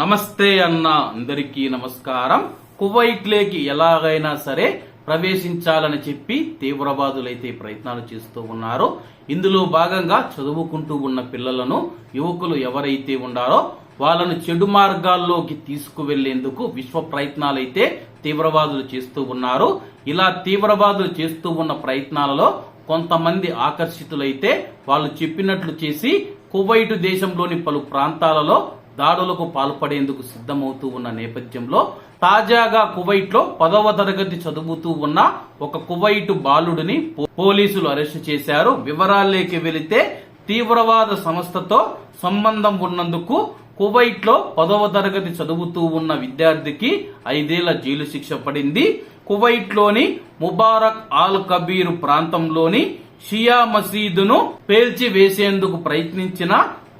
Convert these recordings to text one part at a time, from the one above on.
నమస్తే అన్న అందరికీ నమస్కారం. కువైట్ లేకి ఎలాగైనా సరే ప్రవేశించాలని చెప్పి తీవ్రవాదులైతే ప్రయత్నాలు చేస్తూ ఉన్నారు. ఇందులో భాగంగా చదువుకుంటూ ఉన్న పిల్లలను యువకులు ఎవరైతే ఉండారో వాళ్ళను చెడు మార్గాల్లోకి తీసుకువెళ్ళేందుకు విశ్వ ప్రయత్నాలైతే తీవ్రవాదులు చేస్తూ ఉన్నారు. ఇలా తీవ్రవాదులు చేస్తూ ఉన్న ప్రయత్నాలలో కొంతమంది ఆకర్షితులైతే వాళ్ళు చెప్పినట్లు చేసి కువైటు దేశంలోని పలు ప్రాంతాలలో దాడులకు పాల్పడేందుకు సిద్ధమవుతూ ఉన్న నేపథ్యంలో తాజాగా కువైట్లో పదవ తరగతి చదువుతూ ఉన్న ఒక కువైటు బాలుడిని పోలీసులు అరెస్టు చేశారు. వివరాల్లోకి వెళితే తీవ్రవాద సంస్థతో సంబంధం ఉన్నందుకు కువైట్లో పదవ తరగతి చదువుతూ ఉన్న విద్యార్థికి ఐదేళ్ళ జైలు శిక్ష పడింది. కువైట్లోని ముబారక్ ఆల్ కబీర్ ప్రాంతంలోని షియా మసీదును పేల్చివేసేందుకు ప్రయత్నించిన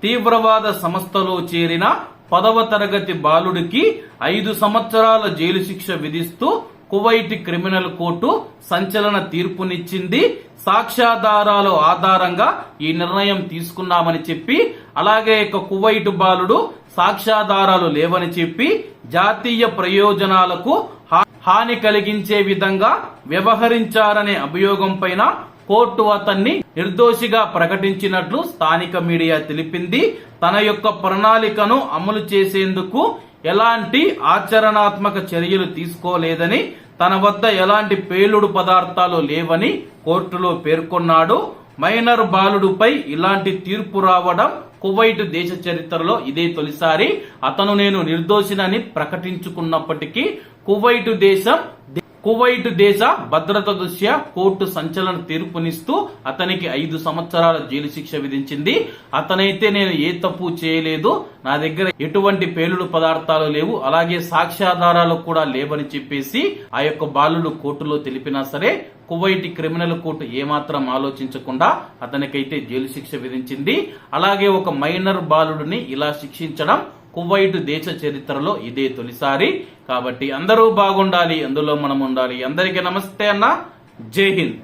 తీవ్రవాద సంస్థలో చేరిన పదవ తరగతి బాలుడికి ఐదు సంవత్సరాల జైలు శిక్ష విధిస్తూ కువైట్ క్రిమినల్ కోర్టు సంచలన తీర్పునిచ్చింది. సాక్ష్యాధారాల ఆధారంగా ఈ నిర్ణయం తీసుకున్నామని చెప్పి అలాగే ఇక కువైట్ బాలుడు సాక్ష్యాధారాలు లేవని చెప్పి జాతీయ ప్రయోజనాలకు హా- హాని కలిగించే విధంగా వ్యవహరించారనే అభియోగం పైన కోర్టు అతన్ని నిర్దోషిగా ప్రకటించినట్లు స్థానిక మీడియా తెలిపింది. తన యొక్క ప్రణాళికను అమలు చేసేందుకు ఎలాంటి ఆచరణాత్మక చర్యలు తీసుకోలేదని తన వద్ద ఎలాంటి పేలుడు పదార్థాలు లేవని కోర్టులో పేర్కొన్నాడు. మైనర్ బాలుడుపై ఇలాంటి తీర్పు రావడం కువైట్ దేశ చరిత్రలో ఇదే తొలిసారి. అతను నేను నిర్దోషినని ప్రకటించుకున్నప్పటికీ కువైట్ దేశం కువైట్ దేశ భద్రత దృష్ట్యా కోర్టు సంచలన తీర్పునిస్తూ అతనికి ఐదు సంవత్సరాల జైలు శిక్ష విధించింది. అతనైతే నేను ఏ తప్పు చేయలేదు. నా దగ్గర ఎటువంటి పేలుడు పదార్థాలు లేవు. అలాగే సాక్ష్యాధారాలు కూడా లేవని చెప్పేసి ఆ యొక్క బాలుడు కోర్టులో తెలిపినా సరే కువైట్ క్రిమినల్ కోర్టు ఏమాత్రం ఆలోచించకుండా అతనికైతే జైలు శిక్ష విధించింది. అలాగే ఒక మైనర్ బాలుడిని ఇలా శిక్షించడం కువైట్ దేశ చరిత్రలో ఇదే తొలిసారి. కాబట్టి అందరూ బాగుండాలి అందులో మనం ఉండాలి అందరికీ నమస్తే అన్న. జై హింద్.